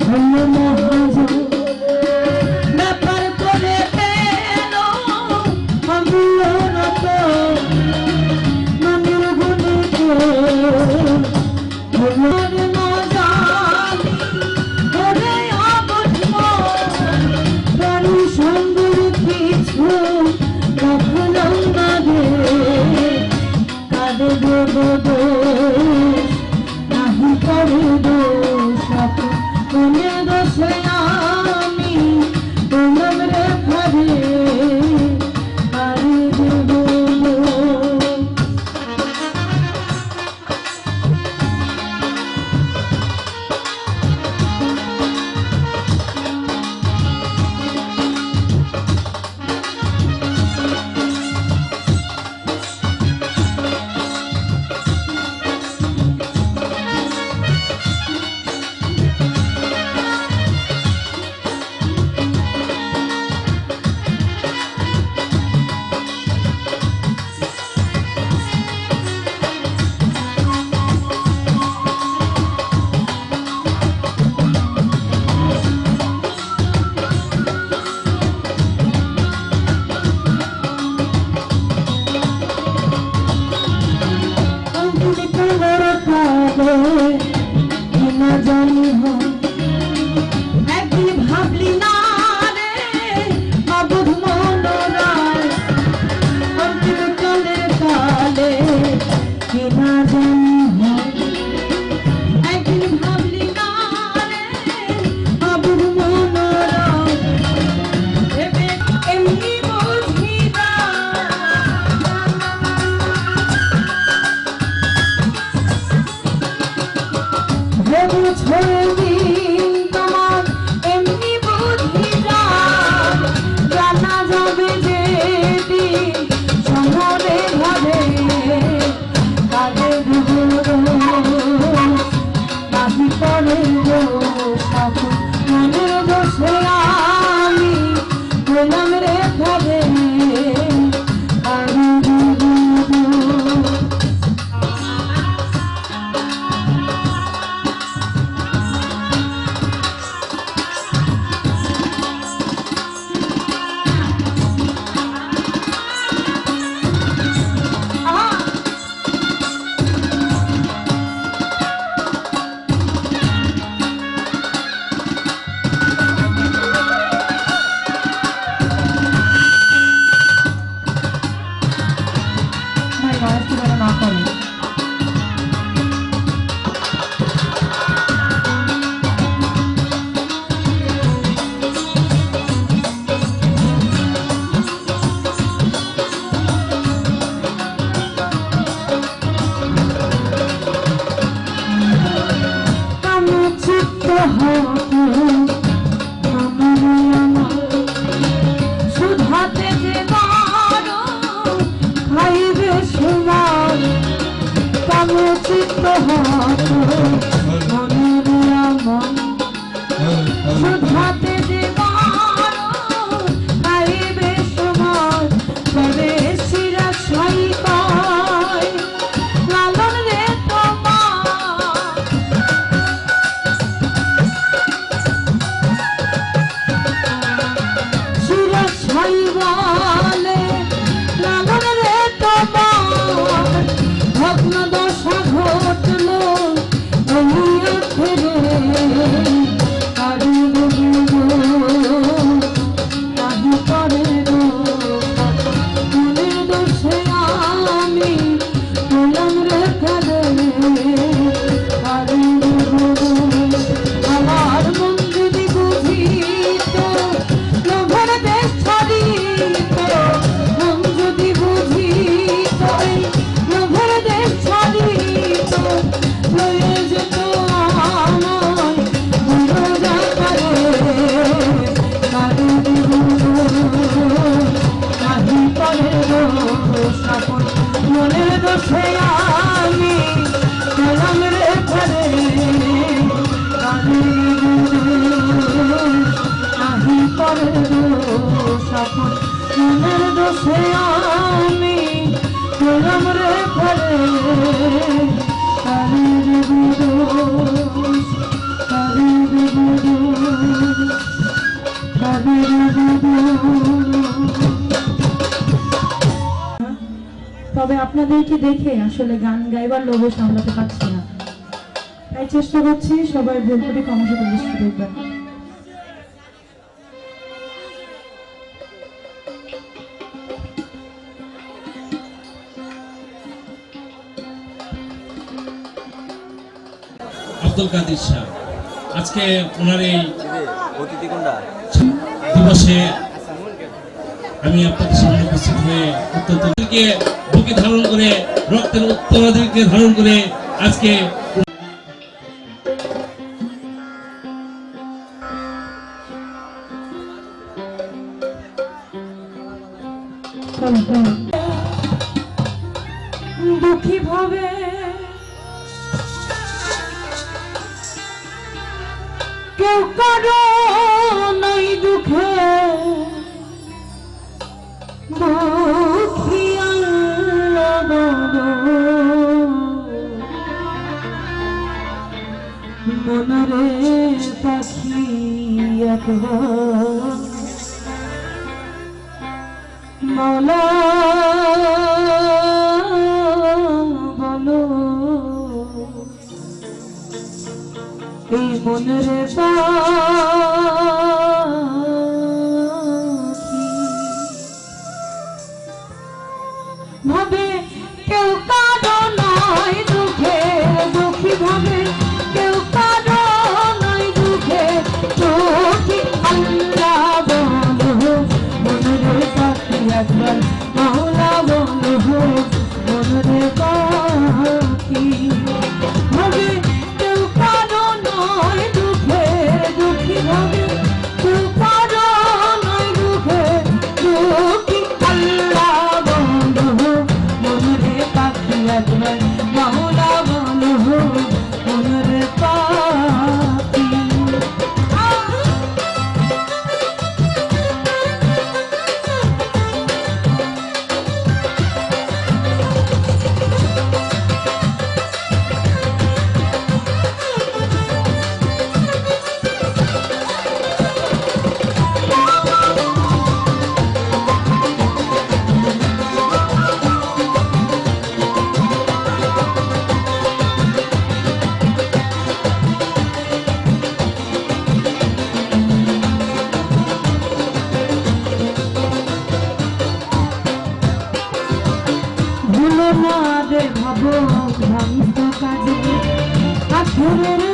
ধন্য মহাজন তবে আপনাদেরকে দেখে আসলে গান গাইবার লোভও সামলাতে পারছি না। তাই চেষ্টা করছি সবাই ভুলকুটি ক্রমশত দৃষ্টি দেখবেন আব্দুল কাদির শাহ আজকে ওনার এই দিবসে আমি আপনাদের সামনে উপস্থিত হয়ে অত্যন্ত ধারণ করে রক্তের উত্তরাধিকে ধারণ করে আজকে মনরে পাখি একবার Mm-hmm.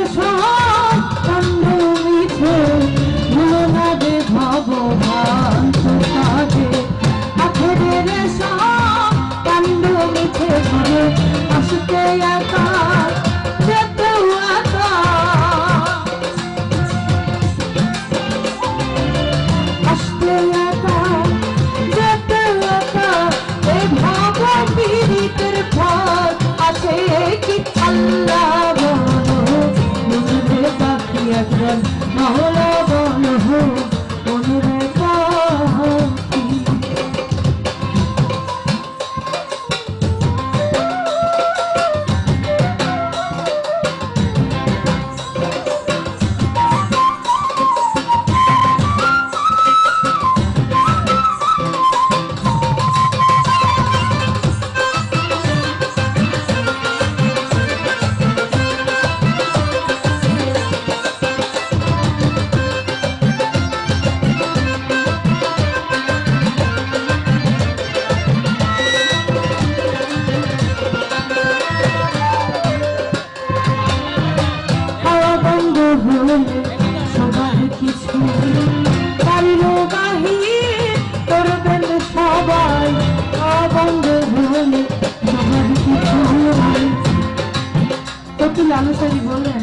লালসারি বললেন,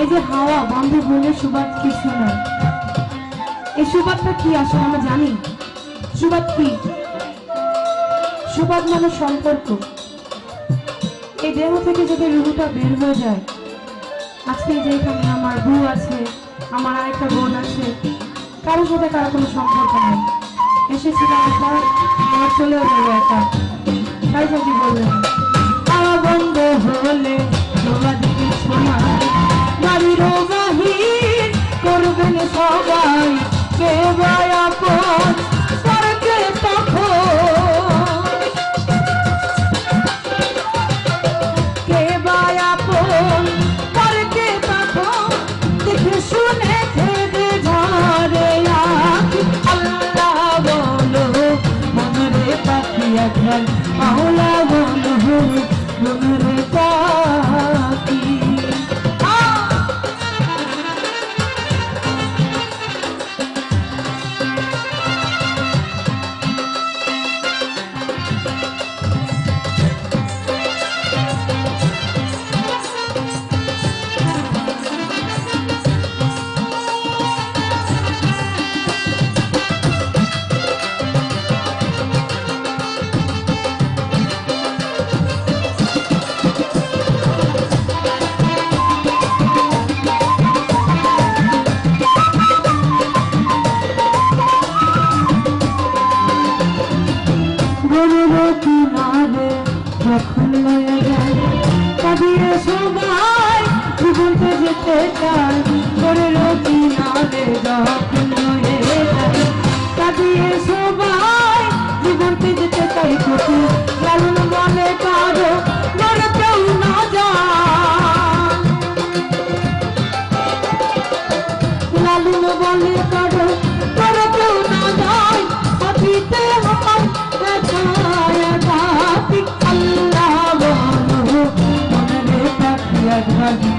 এই যে হাওয়া, বন্ধ হলে সুবাদ কিছু নয় এই সুবাদটা কি আসলে আমরা জানি? সুবাদ কি? সুবাদ মানে সম্পর্ক। এই দেহ থেকে যদি রুহুটা বের হয়ে যায়, আজকে যে এখানে আমার বউ আছে, আমার আরেকটা বোন আছে, কারোর সাথে কারও কোনো সম্পর্ক নেই। এসেছিলাম একবার এবার চলেও যাব একা। তাই যদি বললেন বন্ধ হলে করবেন সবাই কে আপন তখন Vai, vai.